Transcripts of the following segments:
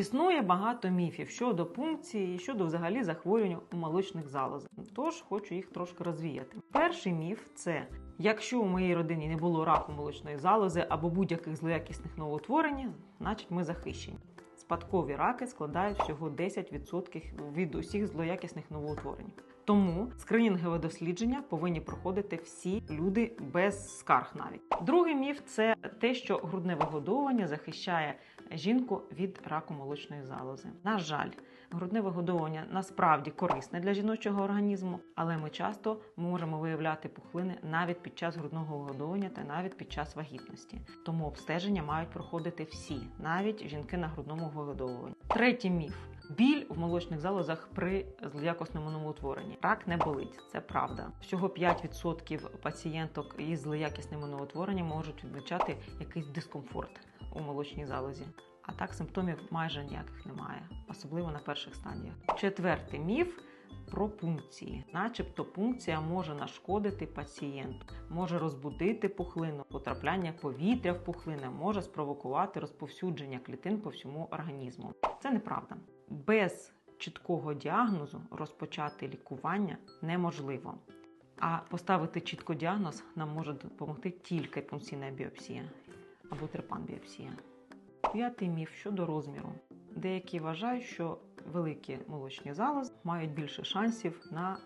Існує багато міфів щодо пункції, і щодо взагалі захворювань у молочних залозах. Тож хочу їх трошки розвіяти. Перший міф це якщо у моїй родині не було раку молочної залози або будь-яких злоякісних новоутворень, значить ми захищені. Спадкові раки складають всього 10% від усіх злоякісних новоутворень. Тому скринінгове дослідження повинні проходити всі люди без скарг навіть. Другий міф це те, що грудне вигодовування захищає жінку від раку молочної залози. На жаль, грудне вигодовування насправді корисне для жіночого організму, але ми часто можемо виявляти пухлини навіть під час грудного вигодовування та навіть під час вагітності. Тому обстеження мають проходити всі, навіть жінки на грудному вигодовуванні. Третій міф. Біль в молочних залозах при злоякосному новоутворенні. Рак не болить, це правда. Всього 5% пацієнток із злоякісним новоутворенням можуть відмічати якийсь дискомфорт у молочній залозі. А так симптомів майже ніяких немає, особливо на перших стадіях. Четвертий міф про пункції, начебто пункція може нашкодити пацієнту, може розбудити пухлину, потрапляння повітря в пухлини може спровокувати розповсюдження клітин по всьому організму. Це неправда. Без чіткого діагнозу розпочати лікування неможливо. А поставити чітко діагноз нам може допомогти тільки пункційна біопсія або трепан-біопсія. П'ятий міф щодо розміру. Деякі вважають, що великі молочні залози мають більше шансів на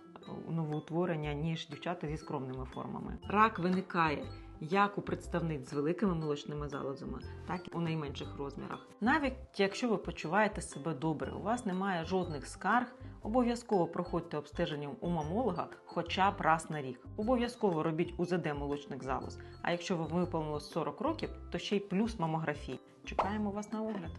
новоутворення, ніж дівчата зі скромними формами. Рак виникає як у представниць з великими молочними залозами, так і у найменших розмірах. Навіть якщо ви почуваєте себе добре, у вас немає жодних скарг, обов'язково проходьте обстеження у мамолога хоча б раз на рік. Обов'язково робіть УЗД молочних залоз. А якщо ви виповнилось 40 років, то ще й плюс мамографії. Чекаємо вас на огляд.